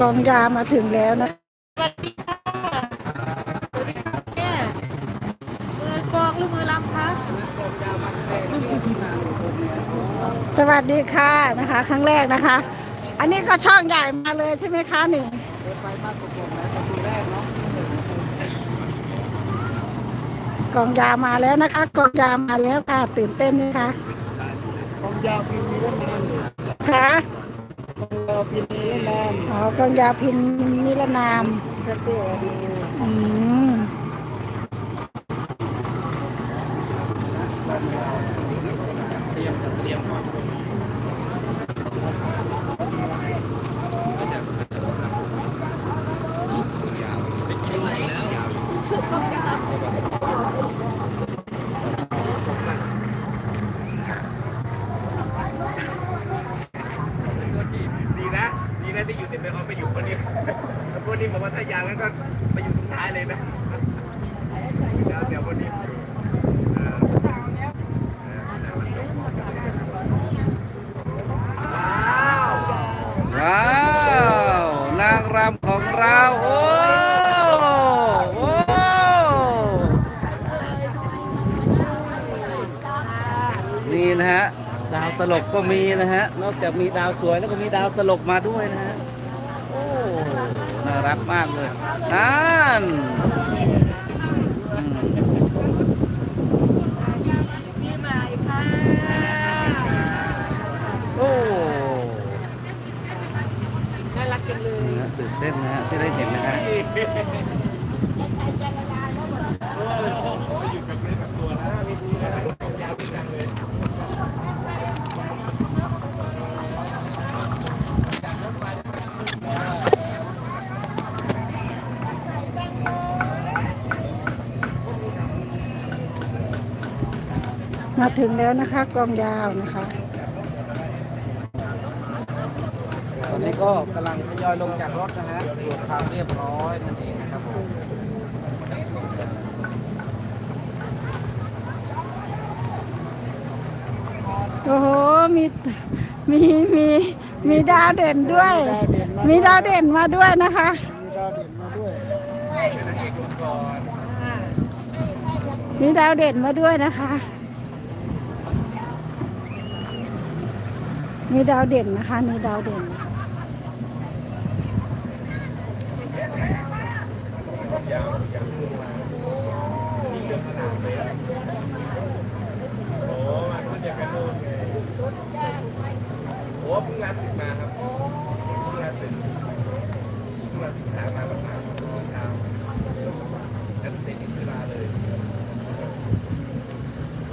กองยามาถึงแล้วนะสวัสดีค่ะสวัสดีค่ะแม่มือกลองหรือมือลำคะสวัสดีค่ะนะคะ ครั้งแรกนะคะ อันนี้ก็ช่องใหญ่มาเลยใช่ไหมคะหนึ่งกองยามาแล้วนะคะกองยามาแล้วค่ะตื่นเต้นไหมคะกองยาวพิมพ์นิรนามค่ะก พินนิรนามอ๋อกองยาพินนิรนามแค่ตัวดูอืม ดีนะ ดีนะที่อยู่ติดไปเอาไปอยู่คนนี้คนนี้บอกว่าถ้ายางนั้นก็ไปอยู่ตรงท้ายเลยนะเดี๋ยวคนนี้เออเออแต่มันจบว้าว ว้าวนางรำของเราโอ้โอ้นี่นะฮะ ดาวต ลกก็มีนะฮะ นอกจากมีดาวสวยแล้วก็มีดาวตลกมาด้วยนะฮะ โอ้ น่ารักมากเลยนั่นอืมโอ้น่ารักจังเลยนะฮะตื่นเต้นนะฮะที่ได้เห็นนะฮะ มาถึงแล้วนะคะกองยาวนะคะ ตอนนี้ก็กำลังทยอยลงจากรถนะฮะตรวจความเรียบร้อยนั่นเองนะครับผมโอ้โห มี มี มี มีดาวเด่นด้วย มีดาวเด่นมาด้วยนะคะ มีดาวเด่นมาด้วย มีดาวเด่นมาด้วยนะคะ มีดาวเด่นนะคะ มีดาวเด่น โอ้มาคนเพิ่งลาสิกมาครับเพิ่งลาสิกเพิ่งลาสิกขามาณเช้าแล้วเสร็จที่ลาเลยเ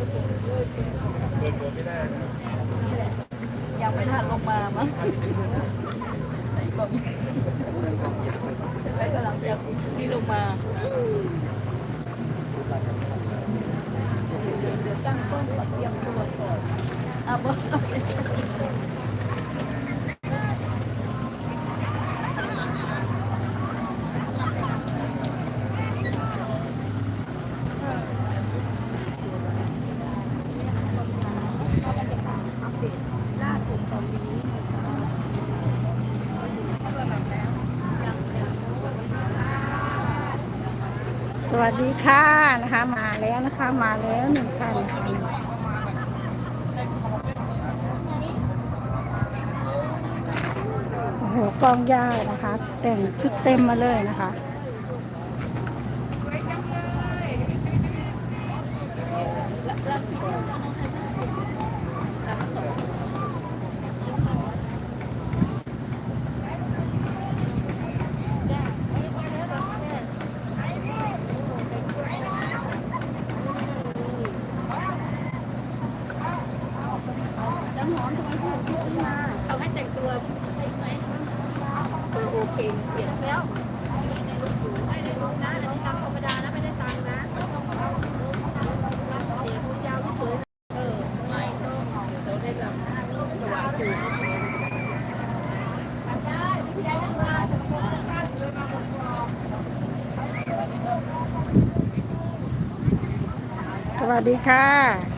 ปิดตัวไม่ได้นะ ยัง ไม่ทันลงมามั้งไหนบองไปกำลังจะที่ลงมาเดี๋ยวตั้งต้นก่อนเตรียมตัวก่อนอะบอส สวัสดีค่ะนะคะมาแล้วนะคะมาแล้วหนึ่งท่านโอ้โหกองยาวนะคะ แต่งชุดเต็มมาเลยนะคะ เขาให้แต่งตัวใช่ไหมเออโอเคเปลี่ยนแล้วไม่ได้ลงนะอันนี้ตามธรรมดานะไม่ได้ตังค์นะยาวเฉยเออไม่ต้องเราได้แบบสว่างถูกสวัสดีค่ะ